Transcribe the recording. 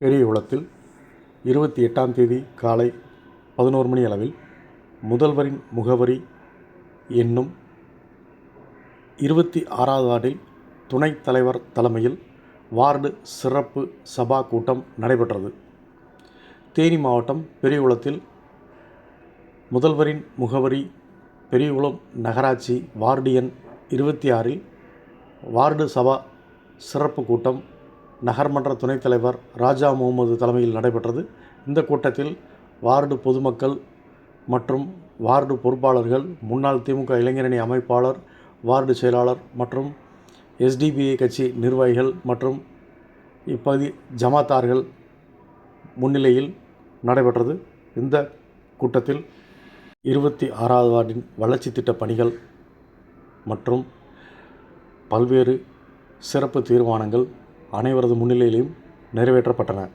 பெரியகுளத்தில் இருபத்தி எட்டாம் தேதி காலை பதினோரு மணி அளவில் முதல்வரின் முகவரி என்னும் இருபத்தி ஆறாவது ஆண்டில் துணைத் தலைவர் தலைமையில் வார்டு சிறப்பு சபா கூட்டம் நடைபெற்றது. தேனி மாவட்டம் பெரியகுளத்தில் முதல்வரின் முகவரி பெரியகுளம் நகராட்சி வார்டு எண் இருபத்தி ஆறில் வார்டு சபா சிறப்பு கூட்டம் நகர்மன்ற துணைத் தலைவர் ராஜா முகமது தலைமையில் நடைபெற்றது. இந்த கூட்டத்தில் வார்டு பொதுமக்கள் மற்றும் வார்டு பொறுப்பாளர்கள் முன்னாள் திமுக இளைஞரணி அமைப்பாளர் வார்டு செயலாளர் மற்றும் எஸ்டிபிஐ கட்சி நிர்வாகிகள் மற்றும் இப்பகுதி ஜமாத்தார்கள் முன்னிலையில் நடைபெற்றது. இந்த கூட்டத்தில் இருபத்தி ஆறாவது வார்டின் வளர்ச்சி திட்ட பணிகள் மற்றும் பல்வேறு சிறப்பு தீர்மானங்கள் அனைவரது முன்னிலையிலும் நிறைவேற்றப்பட்டன.